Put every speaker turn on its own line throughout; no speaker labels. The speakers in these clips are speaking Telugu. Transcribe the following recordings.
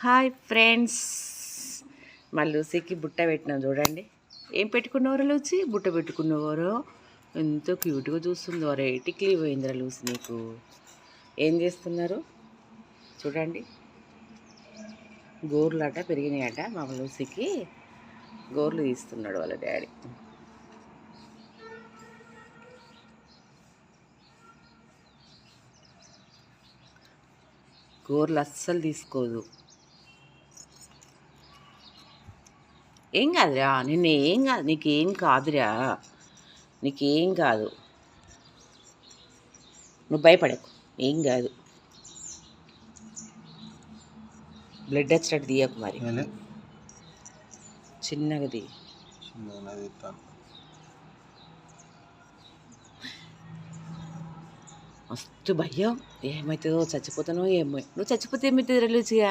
Hi friends. మా లూసీకి బుట్ట పెట్టినాం చూడండి. ఏం పెట్టుకున్నవారు లూచి బుట్ట పెట్టుకున్నవారు ఎంతో క్యూట్గా చూస్తుందో. రేటిక్లీ పోయిందిరా లూసి నీకు. ఏం చేస్తున్నారు? చూడండి. గోర్లు పెరిగినాయట మా లూసీకి. గోర్లు తీస్తున్నాడు వాళ్ళ డాడీ. గోర్లు అస్సలు తీసుకోదు. ఏం కాదురా నిన్న ఏం కాదు నీకేం కాదురా నీకేం కాదు. నువ్వు భయపడకు ఏం కాదు. బ్లడ్ వచ్చేటట్టు తీయకు మరి.
నేనే?
చిన్నగా తీ మస్తు భయం. ఏమవుతుందో చచ్చిపోతానో ఏమో. నువ్వు చచ్చిపోతే ఏమవుతుంది రుచిగా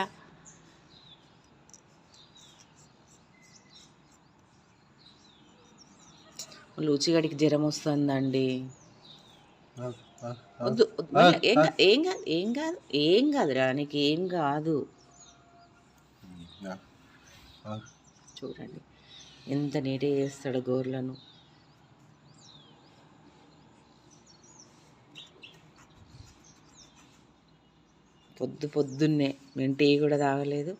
లూచిగాడికి జ్వరం వస్తుందండి. వద్దు ఏం కా- ఏం కాదు ఏం కాదు ఏం కాదురా నీకు ఏం కాదు చూడండి ఎంత నీట్గా చేస్తాడు గోర్లను. పొద్దు పొద్దున్నే మేము టీ కూడా తాగలేదు.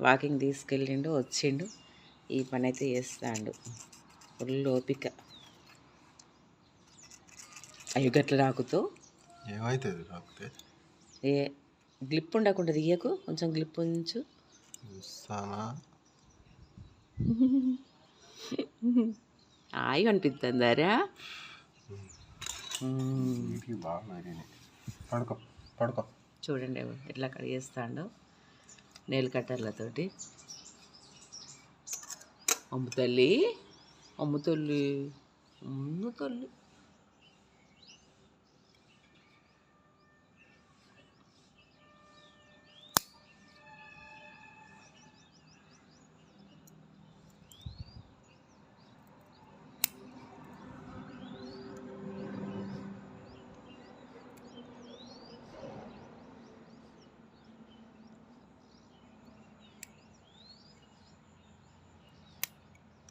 వాకింగ్ తీసుకెళ్ళిండు వచ్చిండు. ఈ పని అయితే చేస్తాడు. ఫుల్ ఓపిక అయ్యో గట్ల రాకుతో?
ఏమవుతుంది రాకపోతే
ఏ గ్లిప్ ఉండకుండా తీయకు? కొంచెం గ్లిప్ ఉంచు. హాయి అనిపిస్తుందారా
పడుకో పడుకో.
చూడండి ఎట్లా కడిగేస్తాడో నెయిల్ కట్టర్లతోటి. అమ్ము తల్లి. అమ్ము తల్లి అమ్ము తల్లి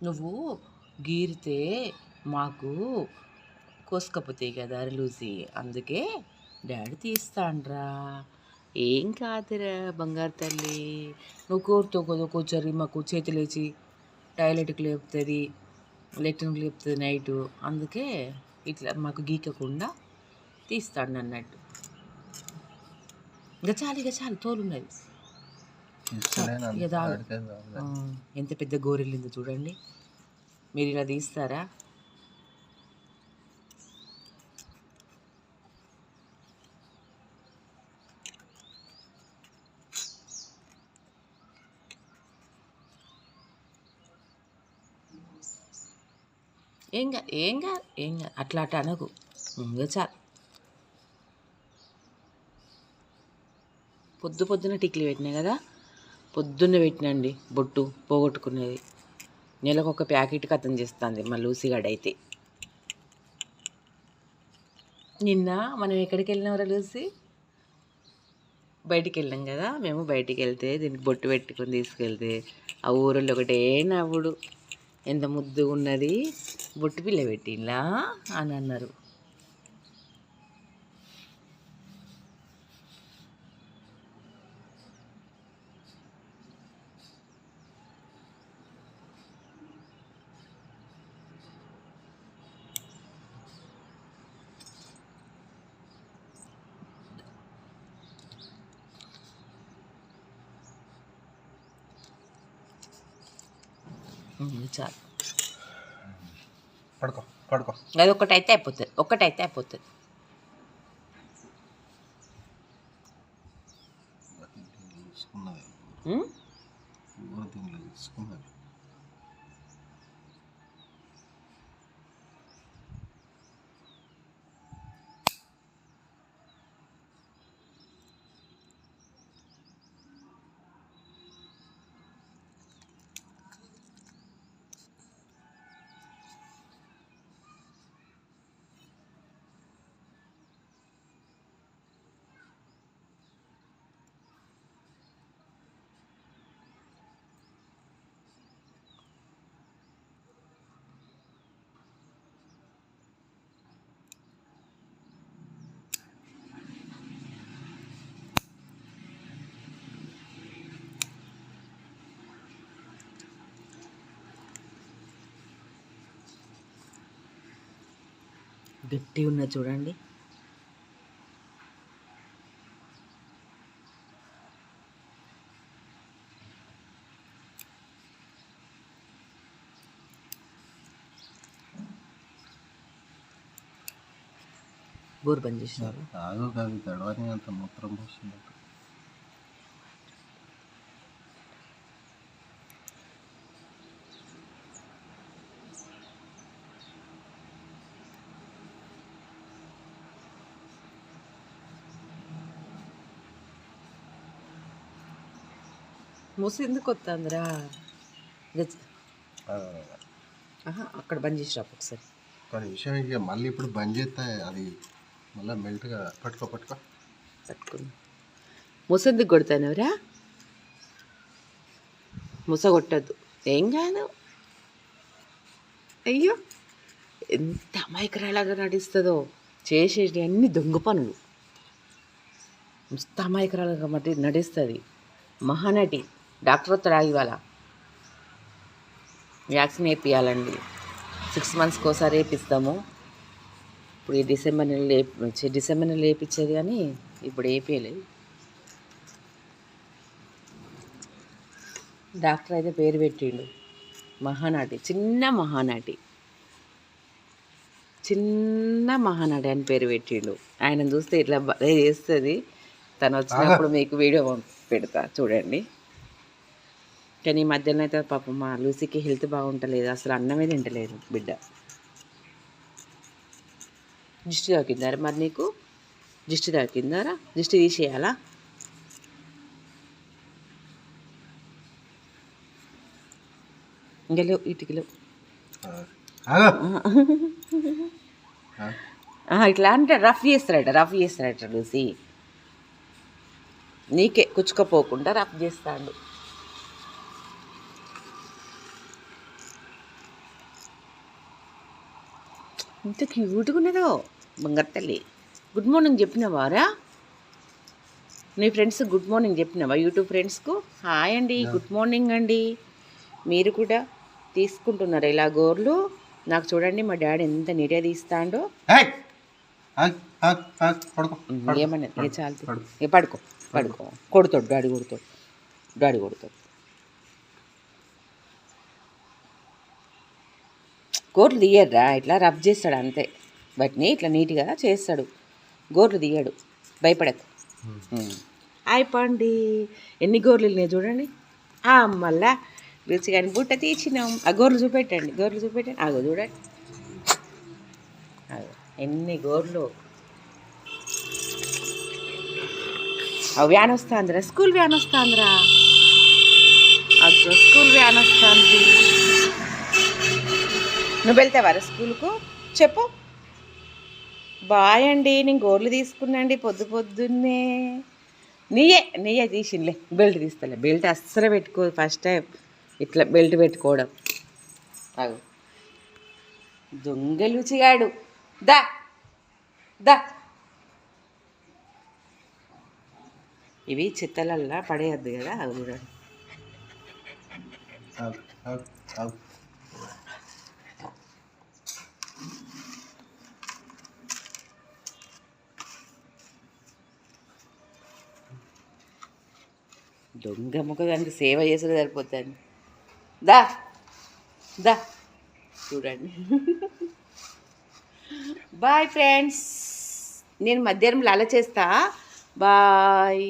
నువ్వు గీరితే మాకు కోసుకపోతాయి కదా లూసి అందుకే డాడీ తీస్తాండ్రా. ఏం కాదురా బంగారు తల్లి. నువ్వు కోరుతో కొద్ది కూర్చొని మాకు చేతులేచి టాయిలెట్కి లేపుతుంది లెట్రిన్కి లేపుతుంది నైటు. అందుకే ఇట్లా మాకు గీకకుండా తీస్తాడు అన్నట్టు. ఇంకా చాలు ఇక చాలు తోలున్నది. ఎంత పెద్ద గోరెళ్ళిందో చూడండి. మీరు ఇలా తీస్తారా? ఏం కాదు ఏం కాదు ఏం కా అట్లా అట్లా అనకు. ఇంకా చాలు. పొద్దు పొద్దున టిక్లీ పెట్టినాయి కదా? పొద్దున్న పెట్టినండి బొట్టు పోగొట్టుకునేది. నెలకు ఒక ప్యాకెట్ కథం చేస్తుంది మా లూసిగాడైతే నిన్న మనం ఎక్కడికి వెళ్ళినామరా లూసి? బయటికి వెళ్ళాం కదా మేము బయటికి వెళ్తే దీనికి బొట్టు పెట్టుకొని తీసుకెళ్తే ఆ ఊరిలో ఒకటే నవ్వుడు. ఎంత ముద్దుగా ఉన్నది బొట్టు పిల్ల పెట్టింలా అని అన్నారు. చాలు.
పడుకో పడుకో.
అది ఒక్కటైతే అయిపోతుంది ఒక్కటైతే అయిపోతుంది.
తీసుకున్నది. తీసుకున్నది.
గట్టి ఉన్నది చూడండి. బోర్ బంద్ చేసినారు.
ఆగు కాదు తడవని అంత మూత్రం పోసినట్టు
మూసి ఎందుకు వస్తుందిరా అక్కడ బంద్ చేసిరా ఒకసారి.
కానీ విషయం ఇక మళ్ళీ ఇప్పుడు బంద్ చేస్తే అది మళ్ళీ మెల్ట్గా పట్టుకో పట్టుకో.
పట్టుకుని ముస ఎందుకు కొడతానవరా? ముస కొట్టద్దు ఏం కాదు. అయ్యో ఎంత అమాయకురాలాగా నటిస్తుందో. చేసేటి అన్ని దొంగ పనులు. మస్తు అమాయకురాలుగా మటి నటిస్తుంది. మహానటి. డాక్టర్ వస్తాడు ఇవాళ. వ్యాక్సిన్ వేపియాలండి. సిక్స్ మంత్స్కి ఒకసారి వేపిస్తాము. ఇప్పుడు ఈ డిసెంబర్ నెలలో వేపి డిసెంబర్ నెలలో వేయించేది కానీ ఇప్పుడు వేపియలేదు డాక్టర్ అయితే పేరు పెట్టిండు. మహానాటి చిన్న మహానాటి. చిన్న మహానాటి అని పేరు పెట్టిండు. ఆయన చూస్తే ఇట్లా భలే చేస్తుంది. తను వచ్చినప్పుడు మీకు వీడియో పెడతా చూడండి. కానీ ఈ మధ్యలో అయితే పాపం మా లూసీకి హెల్త్ బాగుంటలేదు అసలు అన్నమే తింటలేదు బిడ్డ. దిష్టి తాకిందారా మరి నీకు? దిష్టి తాకిందారా? దిష్టి తీసేయాలా? ఇంకా లేవు ఇటుకి లేవు.
ఆగు. ఆగు.
ఆహా, ఇట్లా అంటే రఫ్ చేస్తారట రఫ్ చేస్తారట లూసి. నీకే కుచ్చుకపోకుండా రఫ్ చేస్తాడు. ఇంత క్యూట్గా ఉన్నదో బంగారు తల్లి గుడ్ మార్నింగ్ చెప్పినవారా? నీ ఫ్రెండ్స్ గుడ్ మార్నింగ్ చెప్పినావా? యూట్యూబ్ ఫ్రెండ్స్కు హాయ్ అండి గుడ్ మార్నింగ్ అండి. మీరు కూడా తీసుకుంటున్నారు ఇలా గోర్లు. నాకు చూడండి మా డాడీ ఎంత నీట్గా తీస్తాడో.
ఏయ్! ఆగు, ఆగు, ఆగు, పడుకో పడుకో,
ఏమన్నా ఇక
పడుకో,
చాలు. ఇక పడుకో పడుకో. కొడుతాడు డాడీ కొడుతాడు డాడీ కొడుతాడు. గోర్లు తీయడ్రా ఇట్లా రబ్ చేస్తాడు అంతే. వాటిని ఇట్లా నీట్గా చేస్తాడు. గోర్లు తీయడు. భయపడకు. ఉమ్. అయిపోండి. ఎన్ని గోర్లు ఉన్నాయి చూడండి. ఆ, మళ్ళా రుచి కానీ బుట్ట తీసినాం ఆ గోర్లు చూపెట్టండి. గోర్లు చూపెట్టండి. అగో చూడండి. అగో ఎన్ని గోర్లు. వ్యాన్ వస్తుందిరా. స్కూల్ వ్యాన్ వస్తుందిరా. అగ్గో స్కూల్ వ్యాన్ వస్తుంది. నువ్వు వెళ్తావారా స్కూల్కు? చెప్పు. బాయ్ అండి నేను గోర్లు తీసుకున్నాండి పొద్దు పొద్దున్నే. నీయే నీయే తీసింలే బెల్ట్ తీస్తలే. బెల్ట్ అస్సలు పెట్టుకో ఫస్ట్ టైం ఇట్లా బెల్ట్ పెట్టుకోవడం. అగు. దొంగలు చిగాడు. దా దా. ఇవి చిత్తలల్లా పడేయద్దు కదా అవి చూడండి దొంగ ముఖ దానికి సేవ చేసుడు సరిపోతుంది దా దా చూడండి. బాయ్ ఫ్రెండ్స్ నేను మధ్యాహ్నం లాల చేస్తా. బాయ్.